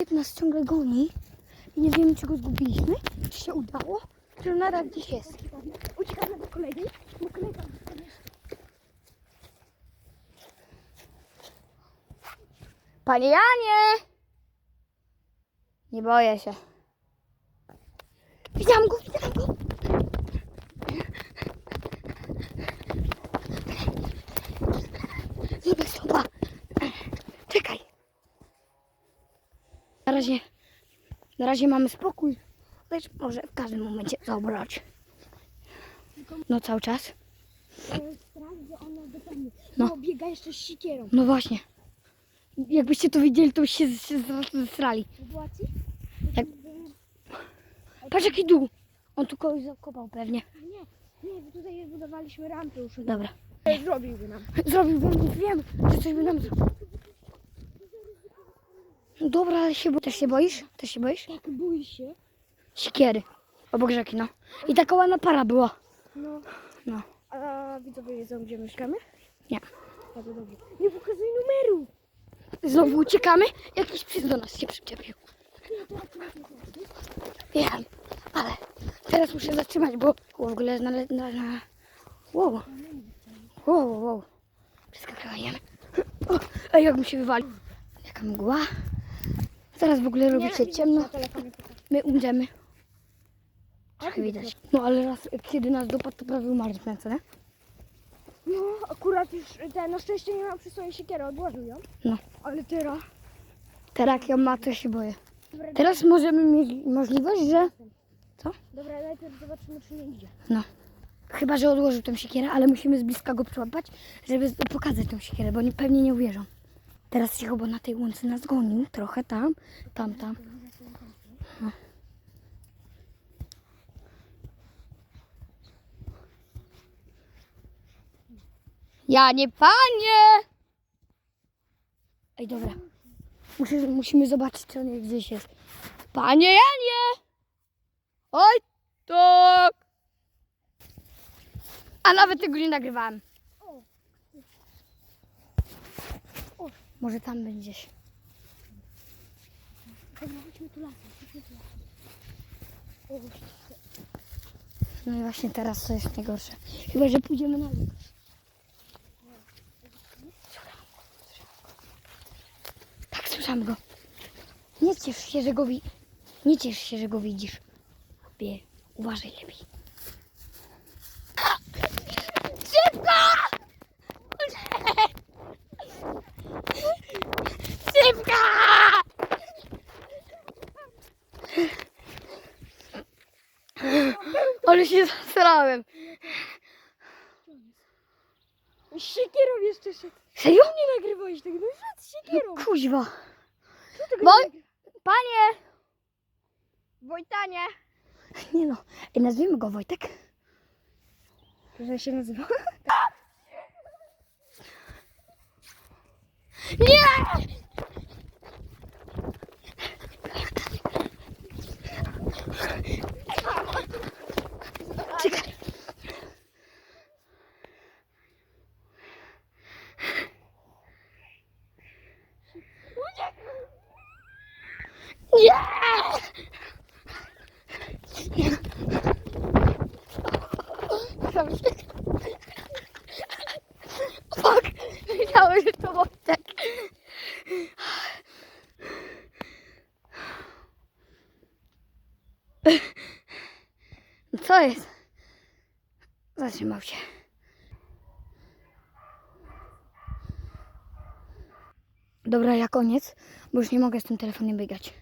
Jak nas ciągle goni i nie wiemy, czy go zgubiliśmy, czy się udało, czy on nadal gdzieś jest. Uciekamy do kolegi, bo kolega Panie Janie! Nie boję się. Widziałam go, widziałam go! Razie, na razie mamy spokój. Lecz może w każdym momencie zabrać. No cały czas. No. Biega jeszcze z sikierą. No właśnie. Jakbyście to widzieli, to byście się, się zesrali. Jak- Patrz jaki dół. On tu kogoś zakopał pewnie. Nie, nie, bo tutaj budowaliśmy rampę już. Dobra. Zrobiłby nam. Zrobiłbym, wiem, że coś by nam zrobił. No Dobra, ale się bo... Też się boisz? Też się boisz? Tak, bój się. Sikiery. Obok rzeki, no. I taka ładna para była. No. No. A widzowie wiedzą, gdzie mieszkamy? Nie. To dobrze. Nie pokazuj numeru! Znowu uciekamy. Jakiś psy do nas się przyczepił. Wiem, ale teraz muszę zatrzymać, bo w ogóle na... na, na... Wow. Wow, wow. O, Ej, jak mi się wywalił. Jaka mgła. Zaraz w ogóle robi się ciemno. My umrzemy. Trochę widać. No ale raz, kiedy nas dopadł, to prawie umarliśmy, co nie? No, akurat już ten, na szczęście nie mam przy sobie siekierę, odłożył ją. No. Ale teraz... Teraz jak ją ma, to się boję. Dobra, Teraz możemy mieć możliwość, że... Dobra, najpierw zobaczymy, czy nie idzie. No. Chyba, że odłożył tą siekierę, ale musimy z bliska go przyłapać, żeby z- pokazać tą siekierę, bo oni pewnie nie uwierzą. Teraz cicho, bo na tej łące nas gonił. Trochę tam, tam, tam. No. Ja nie panie! Ej, dobra. Muszę, musimy zobaczyć, czy on gdzieś jest. Panie Janie! Oj, tak! A nawet tego nie nagrywałem. O. Może tam będziesz. Dobra, chodźmy tu lasem, chodźmy tu lasem. O, No i właśnie teraz to jest najgorsze. Chyba, że pójdziemy na dół. Tak, słyszałem go. Nie ciesz się, że go wi... Nie ciesz się, że go widzisz. Bie, uważaj lepiej. Szybko! Ale się zasrałem. Z siekierą jeszcze szedł. Serio? Nie nagrywałeś tego, no szedł siekierą. Kuźwa. Woj- nie nagry- Panie! Wojtanie. Nie no, Ej, nazwijmy go Wojtek. Że się nazywa? Nie! Nie! Że to. Co jest? Zatrzymał się. Dobra, ja koniec, bo już nie mogę z tym telefonem biegać.